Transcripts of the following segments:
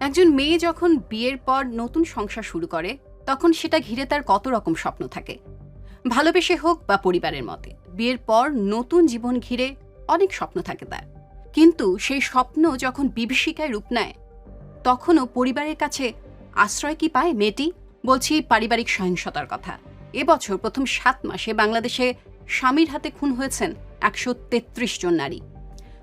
একজন মেয়ে যখন বিয়ের পর নতুন সংসার শুরু করে, তখন সেটা ঘিরে তার কত রকম স্বপ্ন থাকে। ভালোবেসে হোক বা পরিবারের মতে, বিয়ের পর নতুন জীবন ঘিরে অনেক স্বপ্ন থাকে তার। কিন্তু সেই স্বপ্ন যখন বিভীষিকায় রূপ নেয়, তখনও পরিবারের কাছে আশ্রয় কি পায় মেয়েটি? বলছি পারিবারিক সহিংসতার কথা। এবছর প্রথম সাত মাসে বাংলাদেশে স্বামীর হাতে খুন হয়েছেন একশো তেত্রিশ জন নারী।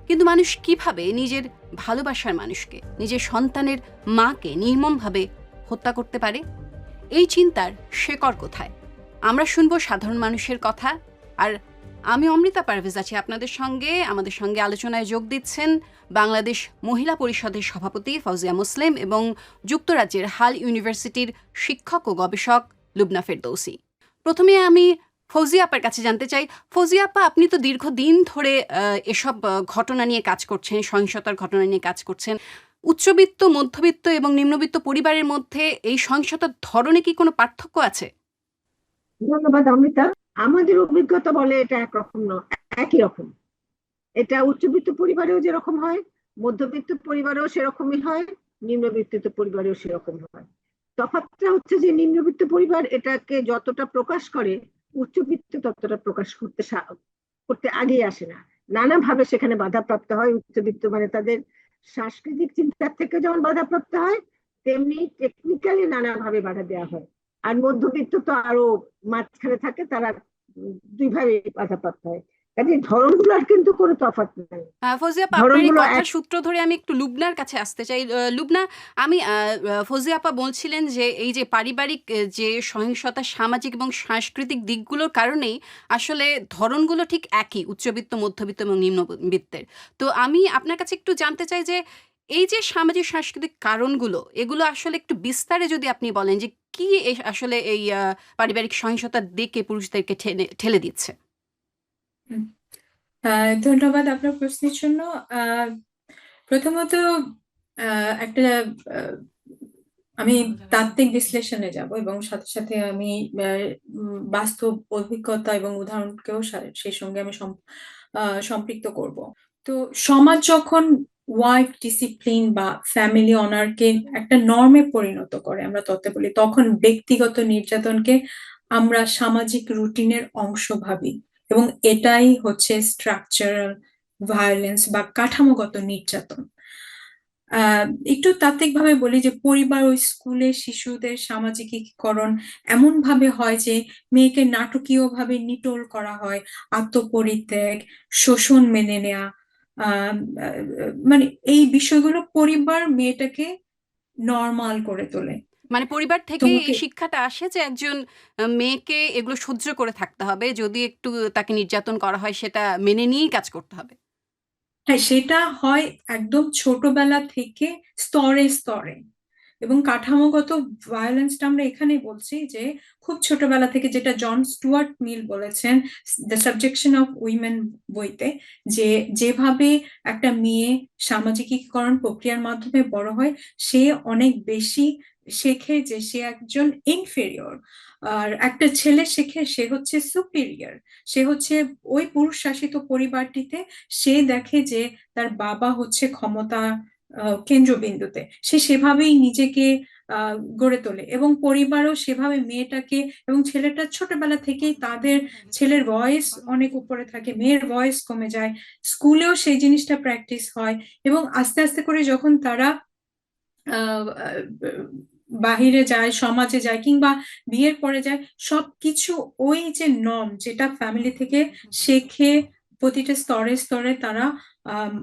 কিন্তু মানুষ কীভাবে নিজের ভালোবাসার মানুষকে, নিজের সন্তানের মাকে নির্মমভাবে হত্যা করতে পারে? এই চিন্তার শেকড় কোথায়? আমরা শুনব সাধারণ মানুষের কথা। আর আমি অমৃতা পারভেজ আছি আপনাদের সঙ্গে। আমাদের সঙ্গে আলোচনায় যোগ দিচ্ছেন বাংলাদেশ মহিলা পরিষদের সভাপতি ফৌজিয়া মুসলিম এবং যুক্তরাজ্যের হাল ইউনিভার্সিটির শিক্ষক ও গবেষক লুবনা ফেরদৌসি। প্রথমে আমি ফৌজিয়া আপার কাছে জানতে চাই। ফৌজিয়া আপা, আপনি তো দীর্ঘদিন ধরে এসব ঘটনা নিয়ে কাজ করছেন, সহিংসতার ঘটনা নিয়ে কাজ করছেন। উচ্চবিত্ত, মধ্যবিত্ত এবং নিম্নবিত্ত পরিবারের মধ্যে এই সহিংসতার ধরনে কি কোনো পার্থক্য আছে? ধন্যবাদ, অমৃতা। আমাদের অভিজ্ঞতা বলে এটা একরকম একই রকম। এটা উচ্চবিত্ত পরিবারেও যেরকম হয়, মধ্যবিত্ত পরিবারেও সেরকমই হয়, নিম্নবিত্ত পরিবারেও সেরকম হয়। তফাৎটা হচ্ছে যে নিম্নবিত্ত পরিবার এটাকে যতটা প্রকাশ করে উচ্চবিত্ত তত্ত্বটা প্রকাশ করতে করতে আগে আসে না। নানাভাবে সেখানে বাধাপ্রাপ্ত হয় উচ্চবিত্ত মানে তাদের সাংস্কৃতিক চিন্তার থেকে যেমন বাধাপ্রাপ্ত হয়, তেমনি টেকনিক্যালি নানাভাবে বাধা দেওয়া হয়। আর মধ্যবিত্ত তো আরও মাঝখানে থাকে, তারা দুইভাবে বাধাপ্রাপ্ত হয়। কাজে ধরনগুলোর কিন্তু কোনো তফাৎ নাই। ফৌজিয়া আপা আপনার এই কথার সূত্র ধরে আমি একটু লুবনার কাছে আসতে চাই। লুবনা আমি ফৌজিয়া আপা বলছিলেন যে এই যে পারিবারিক যে সহিংসতা সামাজিক এবং সাংস্কৃতিক দিকগুলোর কারণেই আসলে ধরনগুলো ঠিক একই উচ্চবিত্ত মধ্যবিত্ত এবং নিম্নবিত্তের। তো আমি আপনার কাছে একটু জানতে চাই যে এই যে সামাজিক সাংস্কৃতিক কারণগুলো এগুলো আসলে একটু বিস্তারে যদি আপনি বলেন যে কি আসলে এই পারিবারিক সহিংসতার দিকে পুরুষদেরকে ঠেলে ঠেলে দিচ্ছে। ধন্যবাদ আপনার প্রশ্নের জন্য। আহ, প্রথমত একটা আমি তাত্ত্বিক বিশ্লেষণে যাব এবং সাথে সাথে আমি বাস্তব অভিজ্ঞতা এবং উদাহরণকেও সেই সঙ্গে আমি সম্পৃক্ত করব। তো সমাজ যখন ওয়াইফ ডিসিপ্লিন বা ফ্যামিলি অনারকে একটা নর্মে পরিণত করে আমরা তত্ত্বে বলি তখন ব্যক্তিগত নির্যাতনকে আমরা সামাজিক রুটিনের অংশ ভাবি। এবং এটাই হচ্ছে স্ট্রাকচারাল ভায়োলেন্স বা কাঠামোগত নির্যাতন। একটু তাত্ত্বিকভাবে বলি যে পরিবার ও স্কুলে শিশুদের সামাজিকীকরণ এমন ভাবে হয় যে মেয়েকে নাটকীয়ভাবে নিটোল করা হয়, আত্মপরিত্যাগ, শোষণ মেনে নেয়া মানে এই বিষয়গুলো পরিবার মেয়েটাকে নর্মাল করে তোলে। মানে পরিবার থেকে এই শিক্ষাটা আসে যে একজন মেয়েকে এগুলো সহ্য করে থাকতে হবে। যদি একটু তাকে নির্যাতন করা হয় সেটা মেনে নিয়েই কাজ করতে হবে। হ্যাঁ সেটা হয় একদম ছোটবেলা থেকে স্তরে স্তরে। এবং কাঠামোগত ভায়োলেন্সটা আমরা এখানে বলছি যে খুব ছোটবেলা থেকে যেটা জন স্টুয়ার্ট মিল বলেছেন দ্য সাবজেকশন অফ উইমেন বইতে যে যেভাবে একটা মেয়ে সামাজিকীকরণ প্রক্রিয়ার মাধ্যমে বড় হয় সে অনেক বেশি শেখে যে সে একজন ইনফেরিয়র আর একটা ছেলে শেখে সে হচ্ছে সুপিরিয়র সে হচ্ছে ওই পুরুষ শাসিত পরিবারটিতে সে দেখে যে তার বাবা হচ্ছে ক্ষমতা কেন্দ্রবিন্দুতে। সে সেভাবেই নিজেকে গড়ে তোলে এবং পরিবারও সেভাবে মেয়েটাকে এবং ছেলেটা ছোটবেলা থেকেই তাদের ছেলের ভয়েস অনেক উপরে থাকে, মেয়ের ভয়েস কমে যায়, স্কুলেও সেই জিনিসটা প্র্যাকটিস হয় এবং আস্তে আস্তে করে যখন তারা বাহিরে যায় সমাজে যায় কিংবা বিয়ের পরে যায় সবকিছু ওই যে নম যেটা ফ্যামিলি থেকে শেখে প্রতিটা স্তরে স্তরে তারা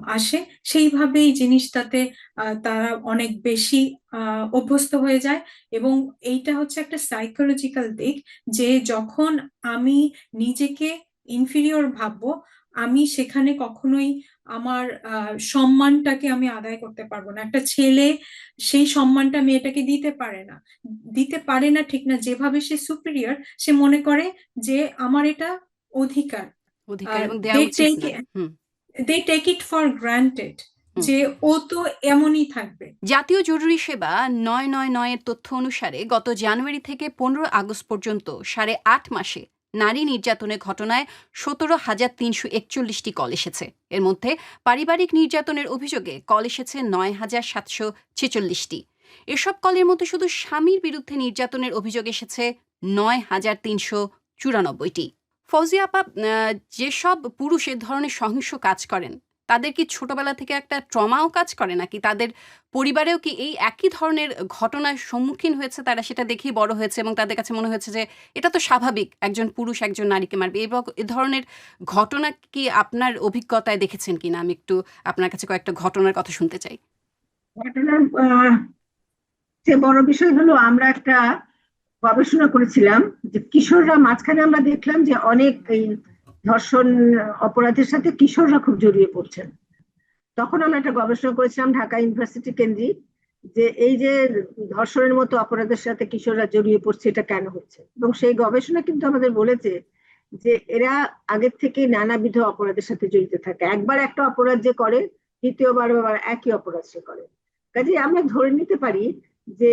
আসে সেইভাবেই জিনিসটাতে আহ, তারা অনেক বেশি আহ, অভ্যস্ত হয়ে যায় এবং এইটা হচ্ছে একটা সাইকোলজিক্যাল দিক যে যখন আমি নিজেকে ইনফিরিয়র ভাববো আমি সেখানে কখনোই আমার সম্মানটাকে আমি আদায় করতে পারব না। একটা ছেলে সেই সম্মানটা মেয়েটাকে দিতে পারে না। দিতে পারে না ঠিক না যেভাবে সে সুপিরিয়র সে মনে করে যে আমার এটা অধিকার। They take it for granted যে ও তো এমনই থাকবে। জাতীয় জরুরি সেবা নয় নয় নয়ের তথ্য অনুসারে গত জানুয়ারি থেকে পনেরো আগস্ট পর্যন্ত সাড়ে আট মাসে নারী নির্যাতনের ঘটনায় সতেরো হাজার তিনশো একচল্লিশটি কল এসেছে। এর মধ্যে পারিবারিক নির্যাতনের অভিযোগে কল এসেছে নয় হাজার সাতশো ছেচল্লিশটি। এসব কলের মধ্যে শুধু স্বামীর বিরুদ্ধে নির্যাতনের অভিযোগ এসেছে নয় হাজার তিনশো চুরানব্বইটি। ফৌজিয়া আপা যেসব পুরুষের ধরনের সহিংস কাজ করেন তাদের কি ছোটবেলা থেকে একটা ট্রমাও কাজ করে নাকি তাদের পরিবারেও কি এই একই ধরনের ঘটনার সম্মুখীন হয়েছে তারা সেটা দেখেই বড় হয়েছে এবং তাদের কাছে মনে হয়েছে যে এটা তো স্বাভাবিক, একজন পুরুষ একজন নারীকে মারবে এবং এ ধরনের ঘটনা কি আপনার অভিজ্ঞতায় দেখেছেন কিনা? আমি একটু আপনার কাছে কয়েকটা ঘটনার কথা শুনতে চাই। যে বড় বিষয় হলো আমরা একটা গবেষণা করেছিলাম যে কিশোররা মাঝখানে আমরা দেখলাম যে অনেক এই ধর্ষণ অপরাধের সাথে কিশোররা খুব জড়িয়ে পড়ছেন। তখন আমরা একটা গবেষণা করেছিলাম ঢাকা ইউনিভার্সিটি কেন্দ্রিক, যে এই যে ধর্ষণের মতো অপরাধের সাথে কিশোররা জড়িয়ে পড়ছে, এটা কেন হচ্ছে? এবং সেই গবেষণা কিন্তু আমাদের বলেছে যে এরা আগের থেকে নানাবিধ অপরাধের সাথে জড়িত থাকে। একবার একটা অপরাধ যে করে, দ্বিতীয়বার আবার একই অপরাধ সে করে। কাজে আমরা ধরে নিতে পারি যে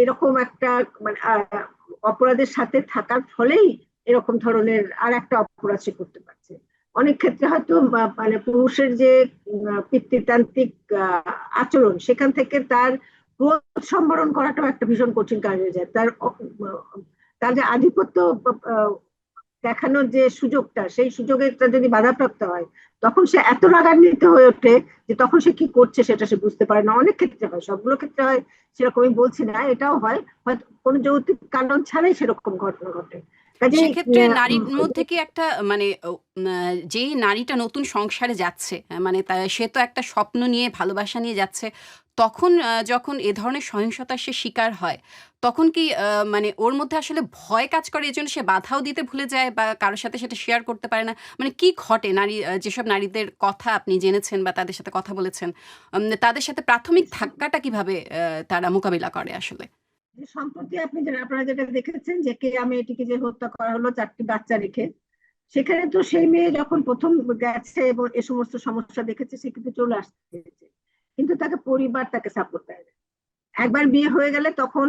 এরকম একটা মানে অপরাধের সাথে থাকার ফলেই এরকম ধরনের আর একটা অপরাধ করতে পারছে। অনেক ক্ষেত্রে হয়তো মানে পুরুষের যে পিতৃতান্ত্রিক আচরণ, সেখান থেকে তার ক্রোধ সম্বরণ করাটাও একটা ভীষণ কঠিন কাজ হয়ে যায়। তার তার যে আধিপত্য দেখানোর যে সুযোগটা, সেই সুযোগেরটা যদি বাধাপ্রাপ্ত হয়, তখন সে এত রাগান্বিত হয়ে ওঠে যে তখন সে কি করছে সেটা সে বুঝতে পারে না। অনেক ক্ষেত্রে হয়, সবগুলো ক্ষেত্রে হয়, সেরকমই বলছি না, এটাও হয়। হয়তো কোনো যৌক্তিক কারণ ছাড়াই সেরকম ঘটনা ঘটে। সেক্ষেত্রে নারীর মধ্যে কি একটা মানে যেই নারীটা নতুন সংসারে যাচ্ছে মানে সে তো একটা স্বপ্ন নিয়ে ভালোবাসা নিয়ে যাচ্ছে তখন যখন এ ধরনের সহিংসতার সে শিকার হয় তখন কি মানে ওর মধ্যে আসলে ভয় কাজ করে? এজন্য সে বাধাও দিতে ভুলে যায় বা কারোর সাথে সেটা শেয়ার করতে পারে না? মানে কি ঘটে? নারী যেসব নারীদের কথা আপনি জেনেছেন বা তাদের সাথে কথা বলেছেন তাদের সাথে প্রাথমিক ধাক্কাটা কীভাবে তারা মোকাবিলা করে আসলে? যে সম্প্রতি আপনি যেটা আপনারা যেটা দেখেছেন যে কে আমি এটিকে যে হত্যা করা হলো চারটি বাচ্চা রেখে, সেখানে তো সেই মেয়ে যখন প্রথম গেছে এবং এ সমস্ত সমস্যা দেখেছে, সে কিন্তু চলে আসতে কিন্তু তাকে পরিবার তাকে সাপোর্ট দেয় একবার বিয়ে হয়ে গেলে তখন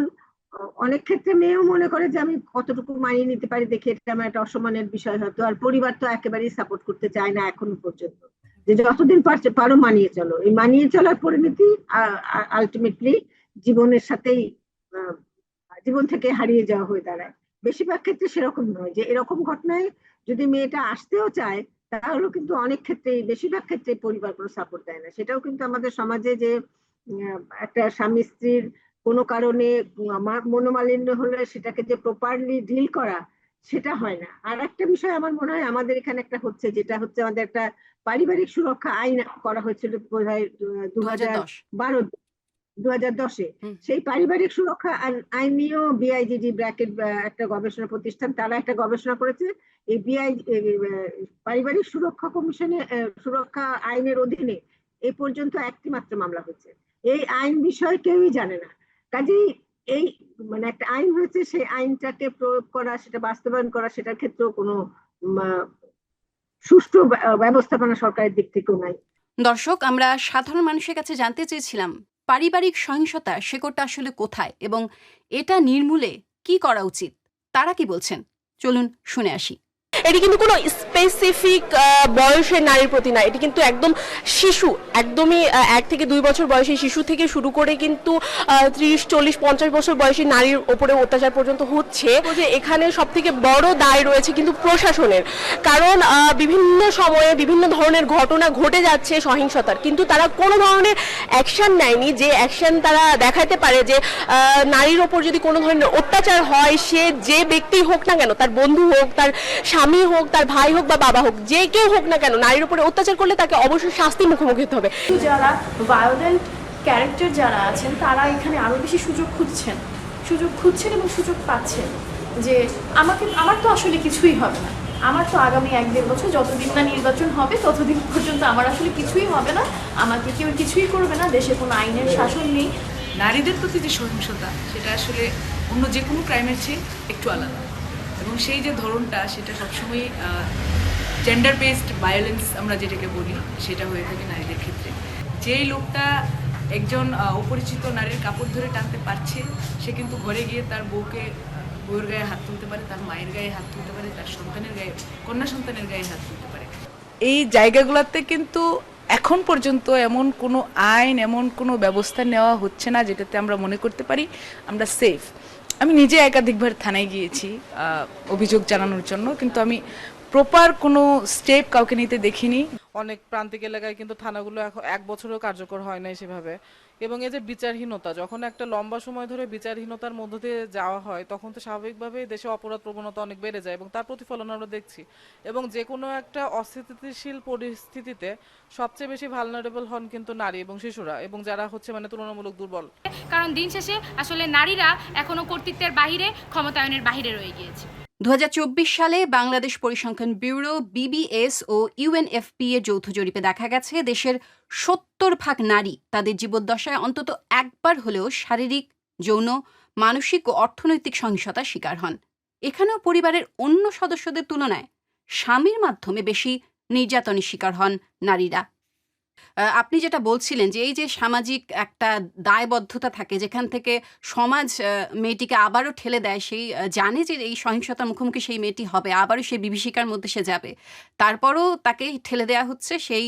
অনেক ক্ষেত্রে মেয়েও মনে করে যে, আমি কতটুকু মানিয়ে নিতে পারি দেখে এটা আমার একটা অসম্মানের বিষয় হয়তো। আর পরিবার তো একেবারেই সাপোর্ট করতে চায় না এখনও পর্যন্ত। যে যতদিন পারছে, পারো মানিয়ে চলো। এই মানিয়ে চলার পরিণতি আলটিমেটলি জীবনের সাথেই জীবন থেকে হারিয়ে যাওয়া হয়ে দাঁড়ায়। বেশিরভাগ ক্ষেত্রে সেরকম নয় যে এরকম ঘটনায় যদি মেয়েটা আসতেও চায় তাহলে কিন্তু অনেক ক্ষেত্রে বেশিরভাগ ক্ষেত্রে পরিবার কোনো সাপোর্ট দেয় না। সেটাও কিন্তু আমাদের সমাজে যে একটা স্বামী স্ত্রীর কোনো কারণে মনোমালিন্য হলে সেটাকে যে প্রপারলি ডিল করা সেটা হয় না। আর একটা বিষয় আমার মনে হয় আমাদের এখানে একটা হচ্ছে যেটা হচ্ছে আমাদের একটা পারিবারিক সুরক্ষা আইন করা হয়েছিল বোধ হয় দু হাজার বারো দু হাজার দশে। সেই পারিবারিক সুরক্ষা আইন- নিয়েও বিআইজিডি ব্র্যাকেট একটা গবেষণা প্রতিষ্ঠান তারা একটা গবেষণা করেছে এই বিআই পারিবারিক সুরক্ষা কমিশনে সুরক্ষা আইনের অধীনে এই পর্যন্ত একটি মাত্র মামলা হয়েছে। এই আইন বিষয়ে কেউই জানে না। কাজেই এই মানে একটা আইন হয়েছে সেই আইনটাকে প্রয়োগ করা সেটা বাস্তবায়ন করা সেটার ক্ষেত্রেও কোনো সুষ্ঠু ব্যবস্থাপনা সরকারের দিক থেকেও নাই। দর্শক আমরা সাধারণ মানুষের কাছে জানতে চেয়েছিলাম পারিবারিক সহিংসতা শেকড়টা আসলে কোথায় এবং এটা নির্মূলে কি করা উচিত, তারা কি বলছেন? চলুন শুনে আসি। এটি কিন্তু কোনো স্পেসিফিক বয়সের নারীর প্রতি না, এটি কিন্তু একদম শিশু, একদমই এক থেকে দুই বছর বয়সী শিশু থেকে শুরু করে কিন্তু ত্রিশ, চল্লিশ, পঞ্চাশ বছর বয়সী নারীর ওপরে অত্যাচার পর্যন্ত হচ্ছে। যে এখানে সব থেকে বড় দায় রয়েছে কিন্তু প্রশাসনের। কারণ বিভিন্ন সময়ে বিভিন্ন ধরনের ঘটনা ঘটে যাচ্ছে সহিংসতার। কিন্তু তারা কোনো ধরনের অ্যাকশন নেয়নি যে অ্যাকশন তারা দেখাতে পারে যে নারীর ওপর যদি কোনো ধরনের অত্যাচার হয়, সে যে ব্যক্তি হোক না কেন, তার বন্ধু হোক, তার স্বামী হোক তার ভাই হোক বা বাবা হোক যে কেউ হোক না কেন নারীর উপরে অত্যাচার করলে তাকে অবশ্যই শাস্তির মুখোমুখি হতে হবে। যারা ভায়োলেন্ট ক্যারেক্টার যারা আছেন তারা এখানে আরও বেশি সুযোগ খুঁজছেন। সুযোগ খুঁজছেন এবং সুযোগ পাচ্ছেন যে আমাকে আমার তো আসলে কিছুই হবে না। আমার তো আগামী এক দেড় বছর যতদিন না নির্বাচন হবে ততদিন পর্যন্ত আমার আসলে কিছুই হবে না। আমাকে কেউ কিছুই করবে না দেশে কোনো আইনের শাসন নেই। নারীদের প্রতি যে সহিংসতা সেটা আসলে অন্য যে কোনো ক্রাইমের চেয়ে একটু আলাদা। এবং সেই যে ধরনটা, সেটা সবসময় জেন্ডার বেসড ভায়োলেন্স আমরা যেটাকে বলি, সেটা হয়ে থাকে নারীদের ক্ষেত্রে। যেই লোকটা একজন অপরিচিত নারীর কাপড় ধরে টানতে পারছে, সে কিন্তু ঘরে গিয়ে তার বউকে বউয়ের গায়ে হাত তুলতে পারে, তার মায়ের গায়ে হাত তুলতে পারে, তার সন্তানের গায়ে, কন্যা সন্তানের গায়ে হাত তুলতে পারে। এই জায়গাগুলোতে কিন্তু এখন পর্যন্ত এমন কোনো আইন, এমন কোনো ব্যবস্থা নেওয়া হচ্ছে না, যেটাতে আমরা মনে করতে পারি আমরা সেফ আমি নিজে একাধিকবার থানায় গিয়েছি অভিযোগ জানানোর জন্য, কিন্তু আমি প্রপার কোনো স্টেপ কাউকে নিতে দেখিনি। অনেক প্রান্তিক এলাকায় কিন্তু থানাগুলো এক বছরও কার্যকর হয় নাই সেভাবে। এবং এই যে বিচারহীনতা, যখন একটা লম্বা সময় ধরে বিচারহীনতার মধ্য দিয়ে যাওয়া হয়, তখন তো স্বাভাবিকভাবেই দেশে অপরাধ প্রবণতা অনেক বেড়ে যায় এবং তার প্রতিফলন আমরা দেখছি। এবং যে কোনো একটা অস্থিতিশীল পরিস্থিতিতে সবচেয়ে বেশি ভালনারেবল হন কিন্তু নারী এবং শিশুরা এবং যারা হচ্ছে মানে তুলনামূলক দুর্বল। কারণ দিন শেষে আসলে নারীরা এখনও কর্তৃত্বের বাহিরে, ক্ষমতায়নের বাহিরে রয়ে গিয়েছে। দু হাজার চব্বিশ সালে বাংলাদেশ পরিসংখ্যান ব্যুরো, বিবিএস ও ইউএনএফপি এর যৌথ জরিপে দেখা গেছে, দেশের সত্তর ভাগ নারী তাদের জীবদ্দশায় অন্তত একবার হলেও শারীরিক, যৌন, মানসিক ও অর্থনৈতিক সহিংসতার শিকার হন। এখানেও পরিবারের অন্য সদস্যদের তুলনায় স্বামীর মাধ্যমে বেশি নির্যাতনের শিকার হন নারীরা। আপনি যেটা বলছিলেন যে এই যে সামাজিক একটা দায়বদ্ধতা থাকে যেখান থেকে সমাজ মেয়েটিকে আবারও ঠেলে দেয়, সেই জানে যে এই সহিংসতার মুখোমুখি সেই মেয়েটি হবে, আবারও সেই বিভীষিকার মধ্যে সে যাবে। তারপরও তাকে ঠেলে দেওয়া হচ্ছে সেই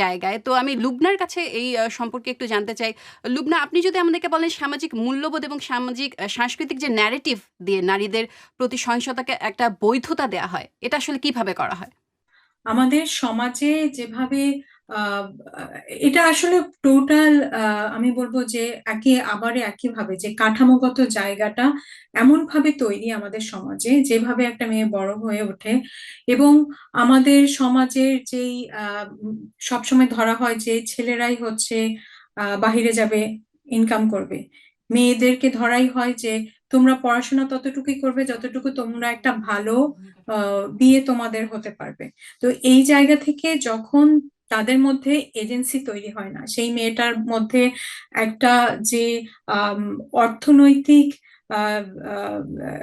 জায়গায়। তো আমি লুবনার কাছে এই সম্পর্কে একটু জানতে চাই। লুবনা, আপনি যদি আমাদেরকে বলেন সামাজিক মূল্যবোধ এবং সামাজিক সাংস্কৃতিক যে ন্যারেটিভ দিয়ে নারীদের প্রতি সহিংসতাকে একটা বৈধতা দেওয়া হয়, এটা আসলে কীভাবে করা হয়? আমাদের সমাজে যেভাবে এটা আসলে টোটাল আমি বলব যে একই আবারে একইভাবে যে কাঠামোগত জায়গাটা এমন ভাবে তৈরি আমাদের সমাজে যেভাবে একটা মেয়ে বড় হয়ে ওঠে এবং আমাদের সমাজের যেই সবসময় ধরা হয় যে ছেলেরাই হচ্ছে আহ, বাহিরে যাবে ইনকাম করবে। মেয়েদেরকে ধরাই হয় যে তোমরা পড়াশোনা ততটুকুই করবে যতটুকু তোমরা একটা ভালো আহ, বিয়ে তোমাদের হতে পারবে। তো এই জায়গা থেকে যখন তাদের মধ্যে এজেন্সি তৈরি হয় না। সেই মেয়েটার মধ্যে একটা যে অর্থনৈতিক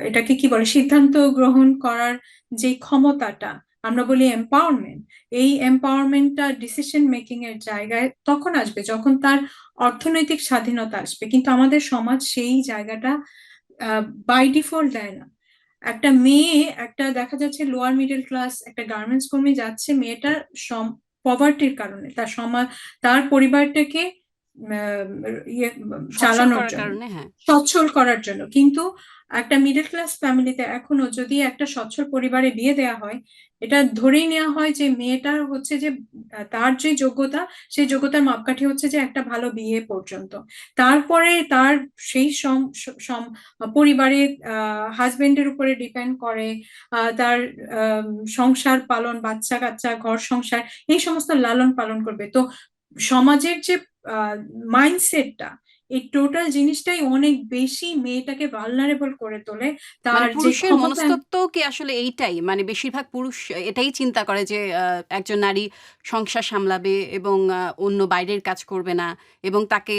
এটাকে কি বলে, সিদ্ধান্ত গ্রহণ করার যে ক্ষমতাটা, আমরা বলি এম্পাওয়ারমেন্ট এই এম্পাওয়ারমেন্টটা ডিসিশন মেকিং এর জায়গায় তখন আসবে, যখন তার অর্থনৈতিক স্বাধীনতা আসবে। কিন্তু আমাদের সমাজ সেই জায়গাটা বাই ডিফল্ট দেয় না। একটা মেয়ে, একটা দেখা যাচ্ছে লোয়ার মিডল ক্লাস একটা গার্মেন্টস কর্মী যাচ্ছে, মেয়েটার পভার্টির কারণে। তার সমাজ তার পরিবারটাকে চালানোর করার জন্য। হ্যাঁ। সচ্ছল করার জন্য। কিন্তু একটা মিডল ক্লাস ফ্যামিলিতে এখনও যদি একটা সচ্ছল পরিবারে বিয়ে দেওয়া হয় এটা ধরেই নেওয়া হয় যে মেয়েটার হচ্ছে যে তার যে যোগ্যতা সেই যোগ্যতার মাপকাঠি হচ্ছে যে একটা ভালো বিয়ে পর্যন্ত। তারপরে তার সেই পরিবারে হাজবেন্ডের উপরে ডিপেন্ড করে আহ, তার সংসার পালন বাচ্চা কাচ্চা ঘর সংসার এই সমস্ত লালন পালন করবে। তো সমাজের যে মাইন্ডসেটটা এই টোটাল জিনিসটাই অনেক বেশি মেয়েটাকে ভালনারেবল করে তোলে। মানে তার পুরুষের ক্ষমতা মনস্তত্ত্ব কি আসলে এইটাই? মানে বেশিরভাগ পুরুষ এটাই চিন্তা করে যে একজন নারী সংসার সামলাবে এবং অন্য বাইরের কাজ করবে না এবং তাকে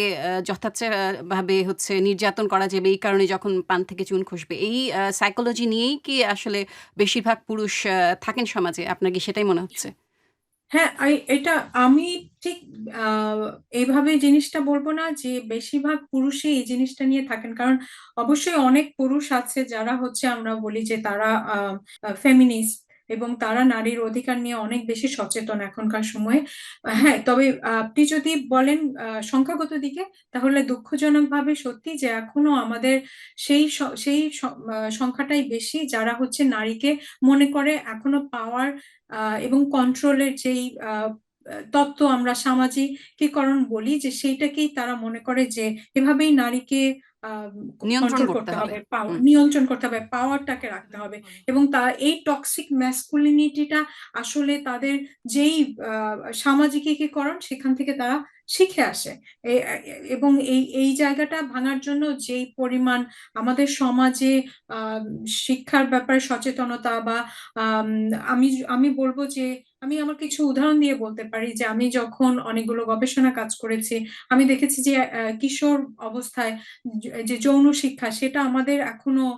যথার্থভাবে হচ্ছে নির্যাতন করা যাবে এই কারণে যখন পান থেকে চুন খসবে। এই সাইকোলজি নিয়েই কি আসলে বেশিরভাগ পুরুষ থাকেন সমাজে? আপনার কি সেটাই মনে হচ্ছে? হ্যাঁ এটা আমি ঠিক আহ, এইভাবে জিনিসটা বলব না যে বেশিরভাগ পুরুষই এই জিনিসটা নিয়ে থাকেন। কারণ অবশ্যই অনেক পুরুষ আছে যারা হচ্ছে আমরা বলি যে তারা ফেমিনিস্ট এবং তারা নারীর অধিকার নিয়ে অনেক বেশি সচেতন এখনকার সময়ে। হ্যাঁ তবে আপনি যদি বলেন সংখ্যাগত দিকে তাহলে দুঃখজনকভাবে সত্যি যে এখনও আমাদের সেই সেই সংখ্যাটাই বেশি। যারা হচ্ছে নারীকে মনে করে এখনও পাওয়ার এবং কন্ট্রোলের যেই তত্ত্ব আমরা সামাজিকীকরণ বলি যে সেইটাকেই তারা মনে করে যে এভাবেই নারীকে নিয়ন্ত্রণ করতে হবে। নিয়ন্ত্রণ করতে হবে পাওয়ারটাকে রাখতে হবে। এবং তা এই টক্সিক ম্যাসকুলিনিটিটা আসলে তাদের যেই সামাজিকীকরণ সেখান থেকে তারা শিখে আসে। এবং এই এই জায়গাটা ভাঙার জন্য যেই পরিমাণ আমাদের সমাজে আহ, শিক্ষার ব্যাপারে সচেতনতা বা আমি আমি বলব যে আমি আমার কিছু উদাহরণ দিয়ে বলতে পারি যে আমি যখন অনেকগুলো গবেষণা কাজ করেছি আমি দেখেছি যে কিশোর অবস্থায় যে যৌন শিক্ষা সেটা আমাদের এখনও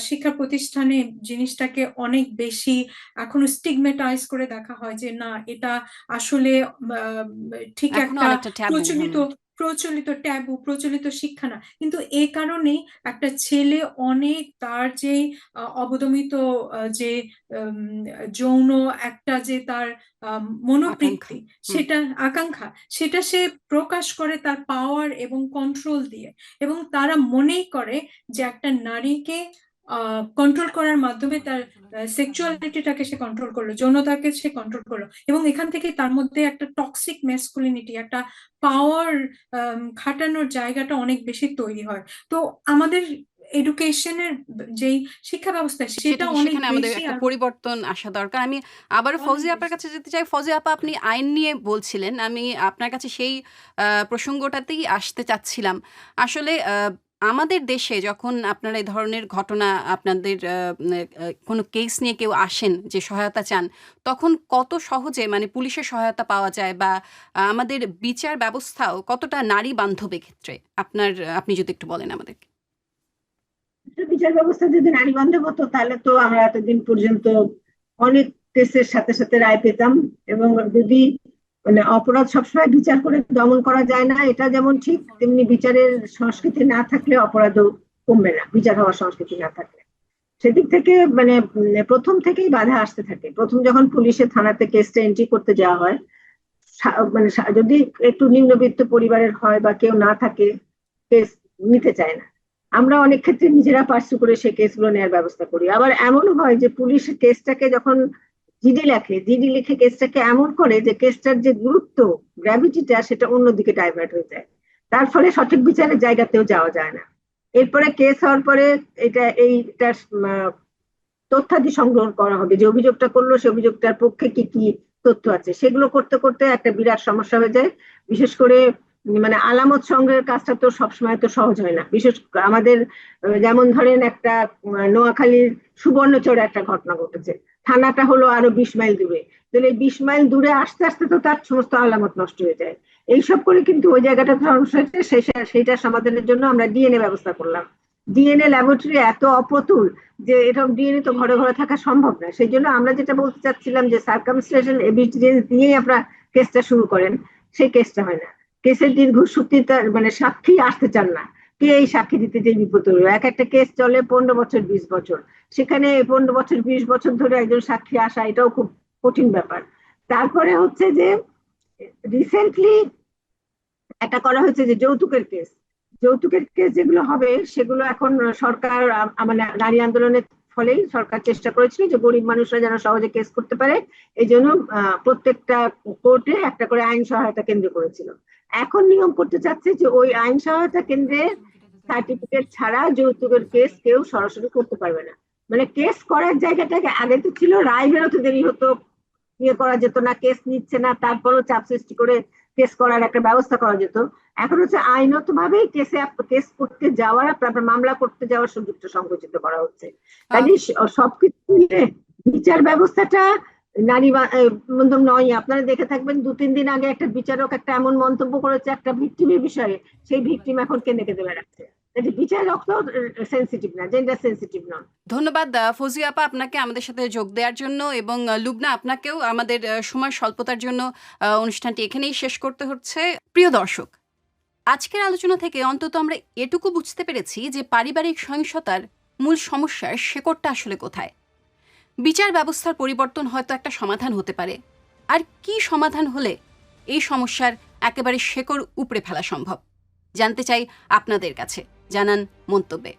শিক্ষা প্রতিষ্ঠানে জিনিসটাকে অনেক বেশি এখনও স্টিগমেটাইজ করে দেখা হয় যে না এটা আসলে আহ, ঠিক একটা প্রচলিত প্রচলিত ট্যাবু প্রচলিত শিক্ষা না। কিন্তু এই কারণেই একটা ছেলে অনেক তার যে অবদমিত যে যৌন একটা যে তার মনোবৃত্তি সেটা আকাঙ্ক্ষা সেটা সে প্রকাশ করে তার পাওয়ার এবং কন্ট্রোল দিয়ে। এবং তারা মনেই করে যে একটা নারীকে কন্ট্রোল করার মাধ্যমে তার সেক্সুয়ালিটিটাকে সে কন্ট্রোল করল যৌনতাকে সে কন্ট্রোল করল এবং এখান থেকে তার মধ্যে একটা টক্সিক ম্যাসকুলিনিটি একটা পাওয়ার খাটানোর জায়গাটা অনেক বেশি তৈরি হয়। তো আমাদের এডুকেশনের যেই শিক্ষা ব্যবস্থা সেটা অনেক আমাদের একটা পরিবর্তন আসা দরকার। আমি আবার ফৌজি আপার কাছে যেতে চাই। ফৌজি আপা আপনি আইন নিয়ে বলছিলেন। আমি আপনার কাছে সেই আহ, প্রসঙ্গটাতেই আসতে চাচ্ছিলাম। আসলে আহ, আমাদের দেশে যখন আপনারা এই ধরনের ঘটনা আপনাদের আহ, কোনো কেস নিয়ে কেউ আসেন যে সহায়তা চান তখন কত সহজে মানে পুলিশের সহায়তা পাওয়া যায় বা আমাদের বিচার ব্যবস্থাও কতটা নারী বান্ধব ক্ষেত্রে? আপনার আপনি যদি একটু বলেন আমাদেরকে। বিচার ব্যবস্থা যদি নারী বান্ধব হতো তাহলে তো আমরা এতদিন পর্যন্ত অনেক কেসের সাথে সাথে রায় পেতাম এবং যদি মানে অপরাধ সবসময় বিচার করে দমন করা যায় না, এটা যেমন ঠিক, তেমনি বিচারের সংস্কৃতি না থাকলে অপরাধও কমবে না, বিচার হওয়ার সংস্কৃতি না থাকলে। সেদিক থেকে মানে প্রথম থেকেই বাধা আসতে থাকে। প্রথম যখন পুলিশের থানাতে কেসটা এন্ট্রি করতে যাওয়া হয় মানে যদি একটু নিম্নবিত্ত পরিবারের হয় বা কেউ না থাকে কেস নিতে চায় না। আমরা অনেক ক্ষেত্রে নিজেরা পার্সু করে সেই কেসগুলো নেওয়ার ব্যবস্থা করি। আবার এমনও হয় যে পুলিশ কেসটাকে যখন জিডি লেখে জিডি লিখে কেসটাকে এমন করে যে কেসটার যে গুরুত্ব গ্র্যাভিটিটা সেটা অন্যদিকে ডাইভার্ট হয়ে যায়। তার ফলে সঠিক বিচারের জায়গাতেও যাওয়া যায় না। এরপরে কেস হওয়ার পরে এটা, এইটার তথ্যাদি সংগ্রহ করা হবে। যে অভিযোগটা করল, সে অভিযোগটার পক্ষে কি কি তথ্য আছে? সেগুলো করতে করতে একটা বিরাট সমস্যা হয়ে যায়। বিশেষ করে মানে আলামত সংগ্রহের কাজটা তো সবসময় তো সহজ হয় না। বিশেষ আমাদের যেমন ধরেন একটা নোয়াখালীর সুবর্ণচরে একটা ঘটনা ঘটেছে। থানাটা হলো আরও বিশ মাইল দূরে। তাহলে বিশ মাইল দূরে আসতে আসতে তো তার সমস্ত আলামত নষ্ট হয়ে যায়। এইসব করে কিন্তু ওই জায়গাটা ধ্বংস হয়েছে সেই- সেইটা সমাধানের জন্য আমরা ডিএনএ ব্যবস্থা করলাম। ডিএনএ ল্যাবরেটরি এত অপ্রতুল যে এরকম ডিএনএ তো ঘরে ঘরে থাকা সম্ভব না সেই জন্য আমরা যেটা বলতে চাচ্ছিলাম যে সার্কামস্টেশন এভিডেন্স দিয়েই আপনারা কেসটা শুরু করেন, সেই কেসটা হয় না। কেসের দীর্ঘ সূত্রিতা মানে সাক্ষী আসতে চান না। কে এই সাক্ষী দিতে যে বিপদ হলো? এক একটা কেস চলে পনেরো বছর, বিশ বছর। সেখানে পনেরো বছর, বিশ বছর ধরে একজন সাক্ষী আসা, এটাও খুব কঠিন ব্যাপার। তারপরে হচ্ছে যে রিসেন্টলি একটা করা হয়েছে যে যৌতুকের কেস যৌতুকের কেস যেগুলো হবে, সেগুলো এখন সরকার মানে নারী আন্দোলনের ফলেই সরকার চেষ্টা করেছিল যে গরিব মানুষরা যেন সহজে কেস করতে পারে। এই জন্য প্রত্যেকটা কোর্টে একটা করে আইন সহায়তা কেন্দ্র করেছিল। এখন নিয়ম করতে চাচ্ছে যে ওই আইন সহায়তা কেন্দ্রে সার্টিফিকেট ছাড়া যৌতুকের কেস কেউ সরাসরি করতে পারবে না। মানে কেস করার জায়গাটাকে আগে তো ছিল রায় বেরোতে দেরি হতো ইয়ে করা যেত না কেস নিচ্ছে না তারপরও চাপ সৃষ্টি করে কেস করার একটা ব্যবস্থা করা যেত। এখন হচ্ছে আইনত ভাবেই কেসে কেস করতে যাওয়ার তারপর মামলা করতে যাওয়ার সুযোগটা সংকুচিত করা হচ্ছে। কাজে সবকিছু মিলে বিচার ব্যবস্থাটা নারী নয়, আপনারা দেখে থাকবেন দু, তিন দিন আগে একটা বিচারক একটা এমন মন্তব্য করেছে, একটা ভিক্টিমের বিষয়ে। সেই ভিক্টিম এখন কেঁদে কেঁদে বেড়াচ্ছে। বিচারক তো সেন্সিটিভ না সেন্সিটিভ নন ধন্যবাদ ফৌজিয়া আপা আপনাকে আমাদের সাথে যোগ দেওয়ার জন্য এবং লুবনা আপনাকেও আমাদের সময় স্বল্পতার জন্য অনুষ্ঠানটি এখানেই শেষ করতে হচ্ছে। প্রিয় দর্শক, আজকের আলোচনা থেকে অন্তত আমরা এটুকু বুঝতে পেরেছি যে পারিবারিক সহিংসতার মূল সমস্যার শেকড়টা আসলে কোথায়। বিচার ব্যবস্থার পরিবর্তন হয়তো একটা সমাধান হতে পারে। আর কি সমাধান হলে এই সমস্যার একেবারে শেকড় উপড়ে ফেলা সম্ভব? জানতে চাই আপনাদের কাছে। জানান মন্তব্যে।